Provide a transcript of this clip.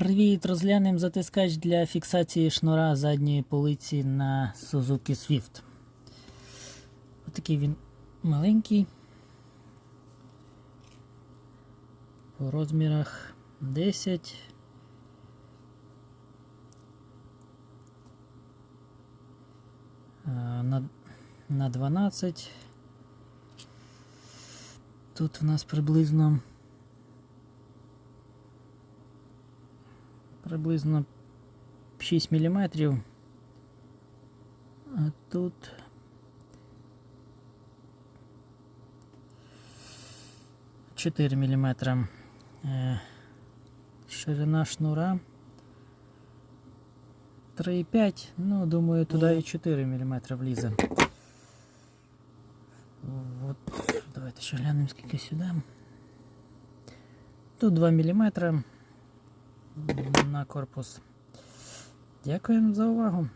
Привіт! Розглянемо затискач для фіксації шнура задньої полиці на Suzuki Swift. Отакий він маленький. По розмірах 10. На, на 12. Тут у нас приблизно приблизно 6 мм. А тут чотири мм. Е, Ширина шнура 3,5, ну, думаю, туди і 4 мм влізе. От, давайте ще глянемо скільки сюди. Тут 2 мм на корпус. Дякуємо за увагу.